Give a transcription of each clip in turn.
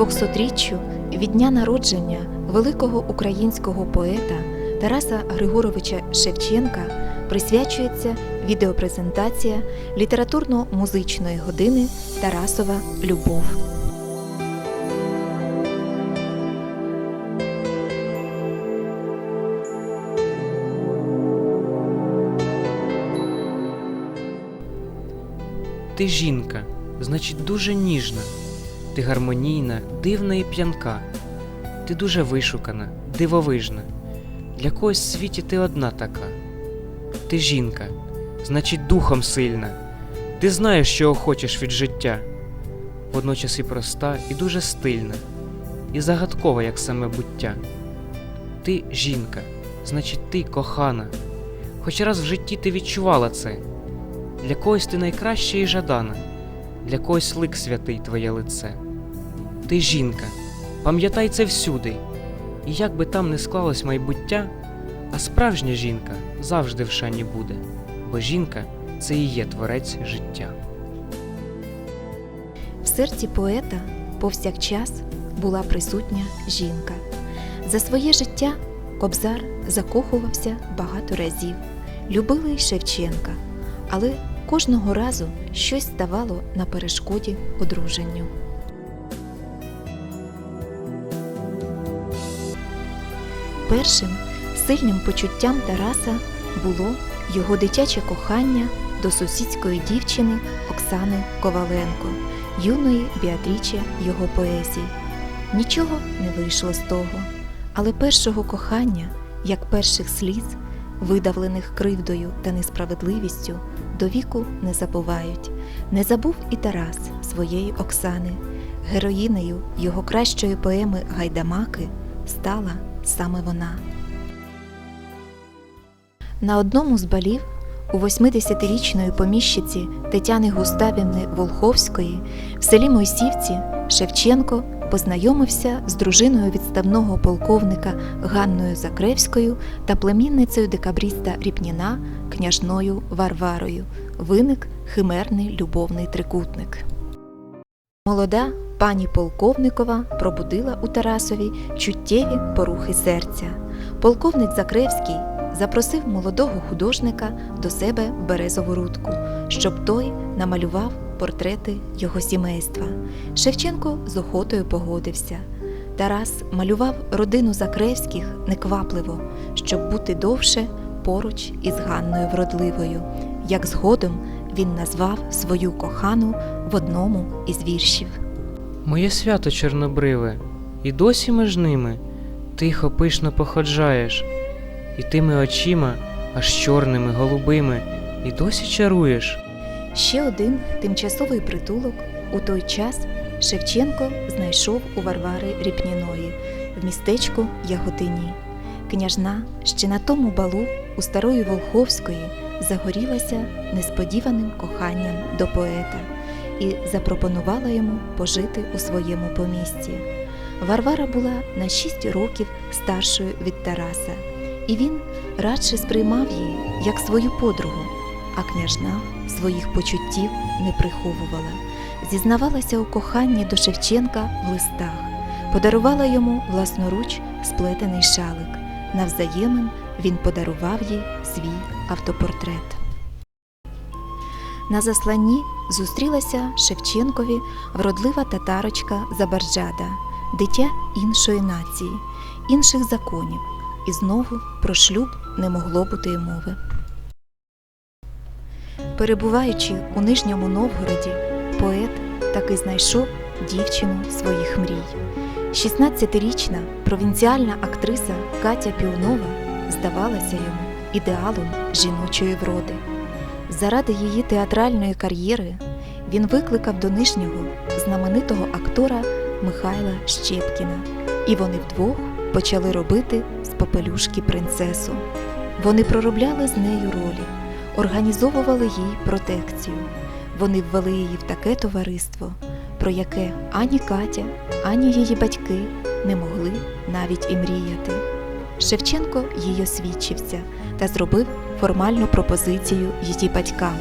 200-річчю від дня народження великого українського поета Тараса Григоровича Шевченка присвячується відеопрезентація літературно-музичної години Тарасова Любов. Ти жінка, значить, дуже ніжна. Ти гармонійна, дивна і п'янка. Ти дуже вишукана, дивовижна. Для когось в світі ти одна така. Ти жінка, значить, духом сильна. Ти знаєш, чого хочеш від життя. Водночас і проста, і дуже стильна, і загадкова, як саме буття. Ти жінка, значить, ти кохана. Хоч раз в житті ти відчувала це. Для когось ти найкраща і жадана, для когось лик святий твоє лице. Ти жінка, пам'ятай це всюди, і як би там не склалось майбуття, а справжня жінка завжди в шані буде, бо жінка це і є творець життя. В серці поета повсякчас була присутня жінка. За своє життя Кобзар закохувався багато разів, любили й Шевченка, але кожного разу щось ставало на перешкоді одруженню. Першим сильним почуттям Тараса було його дитяче кохання до сусідської дівчини Оксани Коваленко, юної Біатріче його поезії. Нічого не вийшло з того, але першого кохання, як перших сліз, видавлених кривдою та несправедливістю, до віку не забувають. Не забув і Тарас своєї Оксани. Героїнею його кращої поеми Гайдамаки стала саме вона. На одному з балів у 80-річної поміщиці Тетяни Густавівни Волховської в селі Мойсівці Шевченко познайомився з дружиною відставного полковника Ганною Закревською та племінницею декабріста Ріпніна княжною Варварою. Виник химерний любовний трикутник. Молода пані полковникова пробудила у Тарасові чуттєві порухи серця. Полковник Закревський запросив молодого художника до себе в березову рудку, щоб той намалював портрети його сімейства. Шевченко з охотою погодився. Тарас малював родину Закревських неквапливо, щоб бути довше поруч із Ганною Вродливою, як згодом він назвав свою кохану в одному із віршів. Моє свято чорнобриве, і досі між ними тихо пишно походжаєш, і тими очима, аж чорними, голубими, і досі чаруєш. Ще один тимчасовий притулок у той час Шевченко знайшов у Варвари Ріпніної в містечку Яготині. Княжна ще на тому балу у старої Волховської загорілася несподіваним коханням до поета і запропонувала йому пожити у своєму помісті. Варвара була на шість років старшою від Тараса, і він радше сприймав її як свою подругу, а княжна своїх почуттів не приховувала, зізнавалася у коханні до Шевченка в листах, подарувала йому власноруч сплетений шалик. Навзаємин він подарував їй свій автопортрет. На засланні зустрілася Шевченкові вродлива татарочка Забарджада, дитя іншої нації, інших законів, і знову про шлюб не могло бути й мови. Перебуваючи у Нижньому Новгороді, поет таки знайшов дівчину своїх мрій. 16-річна провінціальна актриса Катя Піонова здавалася йому ідеалом жіночої вроди. Заради її театральної кар'єри він викликав до Нижнього знаменитого актора Михайла Щепкіна, і вони вдвох почали робити з попелюшки принцесу. Вони проробляли з нею ролі, організовували їй протекцію. Вони ввели її в таке товариство, про яке ані Катя, ані її батьки не могли навіть і мріяти. Шевченко їй освідчився та зробив формальну пропозицію її батькам,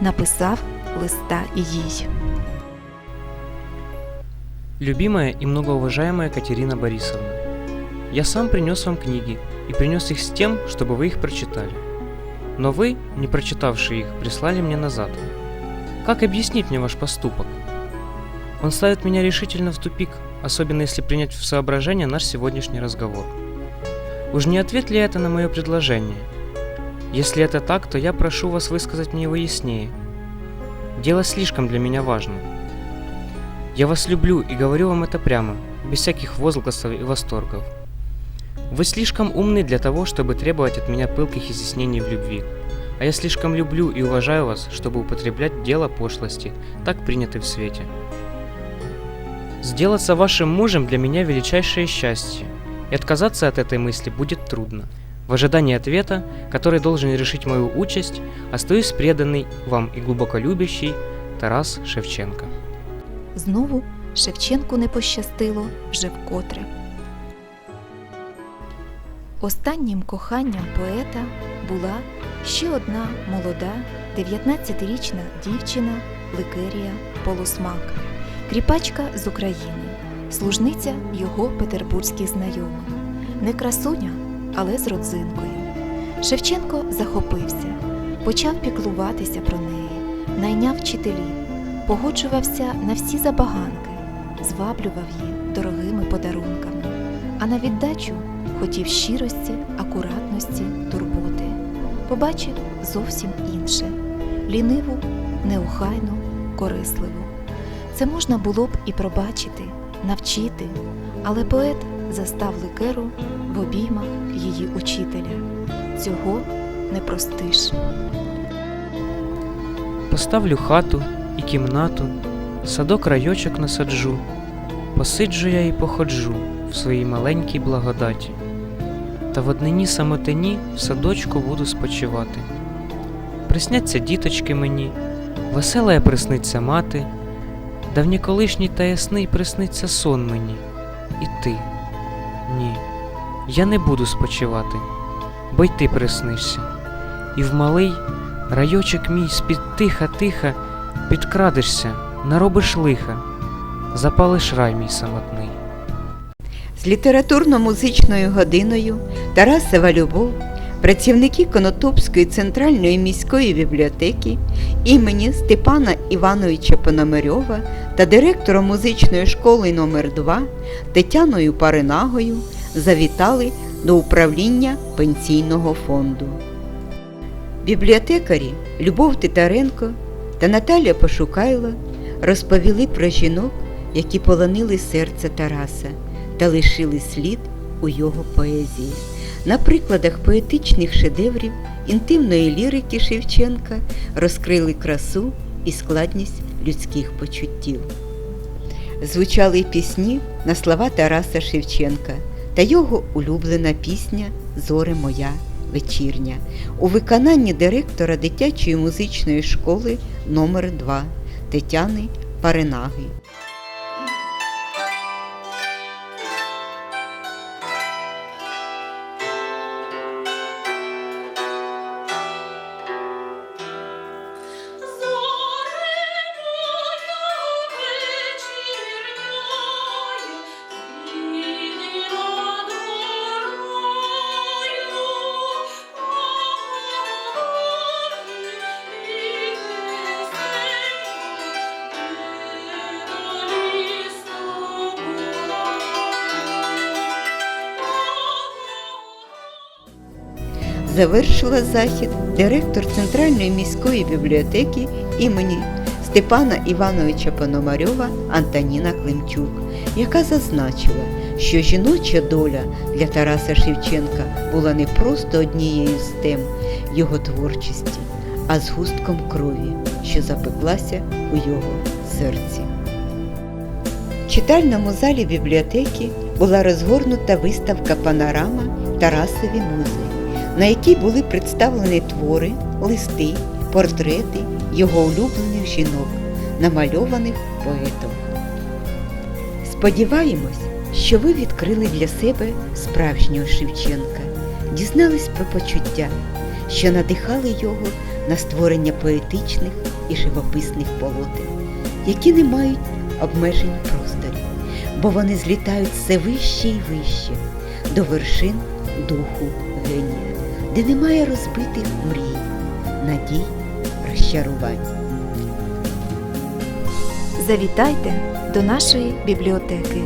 написав листа і їй. Любимая и многоуважаемая Катерина Борисовна, я сам принес вам книги и принес их с тем, чтобы вы их прочитали. Но вы, не прочитавшие их, прислали мне назад. Как объяснить мне ваш поступок? Он ставит меня решительно в тупик, особенно если принять в соображение наш сегодняшний разговор. Уж не ответ ли это на мое предложение? Если это так, то я прошу вас высказать мне его яснее. Дело слишком для меня важно. Я вас люблю и говорю вам это прямо, без всяких возгласов и восторгов. Вы слишком умны для того, чтобы требовать от меня пылких изъяснений в любви. А я слишком люблю и уважаю вас, чтобы употреблять дело пошлости, так приняты в свете. Сделаться вашим мужем для меня величайшее счастье, и отказаться от этой мысли будет трудно. В ожидании ответа, который должен решить мою участь, остаюсь преданный вам и глубоко любящий Тарас Шевченко. Знову Шевченку не пощастило вже вкотре. Останнім коханням поета була ще одна молода 19-річна дівчина Ликерія Полосмак, кріпачка з України, служниця його петербурзьких знайомих. Не красуня, але з родзинкою. Шевченко захопився, почав піклуватися про неї, найняв вчителів, погоджувався на всі забаганки, зваблював її дорогими подарунками, а на віддачу хотів щирості, акуратності, турботи. Побачив зовсім інше ліниву, неохайну, корисливу. Це можна було б і пробачити, навчити, але поет застав ликеру в обіймах її учителя. Цього не простиш. Поставлю хату і кімнату, садок райочок насаджу, посиджу я і походжу в своїй маленькій благодаті, та в однині самотині в садочку буду спочивати. Присняться діточки мені, весела я присниться мати, давні колишній та ясний присниться сон мені, і ти. Ні, я не буду спочивати, бо й ти приснишся, і в малий райочок мій з-під тиха-тиха підкрадешся, наробиш лиха, запалиш рай мій самотний. З літературно-музичною годиною Тарасова Любов, працівники Конотопської центральної міської бібліотеки імені Степана Івановича Пономарьова та директором музичної школи номер 2 Тетяною Паринагою завітали до управління пенсійного фонду. Бібліотекарі Любов Титаренко та Наталя Пошукайло розповіли про жінок, які полонили серце Тараса та лишили слід у його поезії. На прикладах поетичних шедеврів інтимної лірики Шевченка розкрили красу і складність людських почуттів. Звучали пісні на слова Тараса Шевченка та його улюблена пісня Зоре моя вечірня у виконанні директора дитячої музичної школи номер 2 Тетяни Паринаги. Завершила захід директор Центральної міської бібліотеки імені Степана Івановича Пономарьова Антоніна Климчук, яка зазначила, що жіноча доля для Тараса Шевченка була не просто однією з тем його творчості, а згустком крові, що запеклася у його серці. В читальному залі бібліотеки була розгорнута виставка Панорама Тарасові музи на якій були представлені твори, листи, портрети його улюблених жінок, намальованих поетом. Сподіваємось, що ви відкрили для себе справжнього Шевченка, дізнались про почуття, що надихали його на створення поетичних і живописних полотен, які не мають обмежень просторі. бо вони злітають все вище і вище до вершин духу генія, де немає розбитих мрій, надій, розчарувань. Завітайте до нашої бібліотеки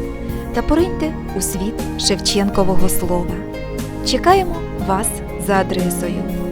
та пориньте у світ Шевченкового слова. Чекаємо вас за адресою